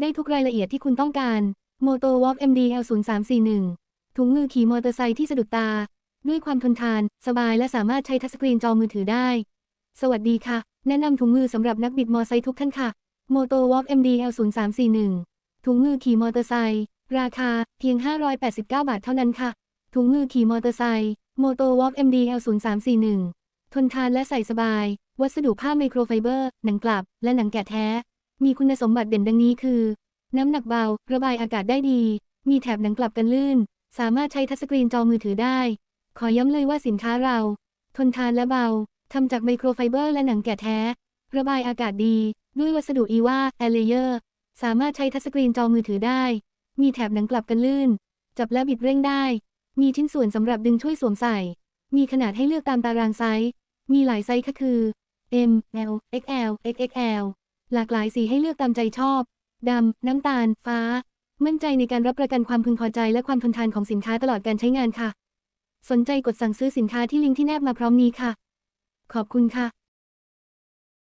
ได้ทุกรายละเอียดที่คุณต้องการ Moto Walk MDL 0341ถุงมือขี่มอเตอร์ไซค์ที่สะดุดตา ด้วยความทนทาน สบายและสามารถใช้ทัชสกรีนจอมือถือได้ สวัสดีค่ะ แนะนำถุงมือสำหรับนักบิดมอไซค์ทุกท่านค่ะ Moto Walk MDL 0341ถุงมือขี่มอเตอร์ไซค์ราคาเพียง 589 บาทเท่านั้นค่ะ ถุงมือขี่มอเตอร์ไซค์ Moto Walk MDL 0341ทนทานและใส่สบาย วัสดุผ้าไมโครไฟเบอร์ หนังกลับ และหนังแกะแท้ มีคุณสมบัติเด่นดังนี้คือ น้ำหนักเบา ระบายอากาศได้ดี มีแถบหนังกลับกันลื่น สามารถใช้ทัชสกรีนจอมือถือได้ ขอย้ำเลยว่าสินค้าเรา ทนทานและเบา ทำจากไมโครไฟเบอร์และหนังแกะแท้ ระบายอากาศดี ด้วยวัสดุอีวาแอลเลเยอร์ สามารถใช้ทัชสกรีนจอมือถือได้ มีแถบหนังกลับกันลื่น จับและบิดเร่งได้ มีชิ้นส่วนสำหรับดึงช่วยสวมใส่ มีขนาดให้เลือกตามตารางไซส์ มีหลายไซส์ค่ะคือ M L XL XXL หลากหลายสีให้เลือกตามใจชอบ ดำ น้ำตาล ฟ้า มั่นใจในการรับประกันความพึงพอใจและความทนทานของสินค้าตลอดการใช้งานค่ะ สนใจกดสั่งซื้อสินค้าที่ลิงก์ที่แนบมาพร้อมนี้ค่ะ ขอบคุณค่ะ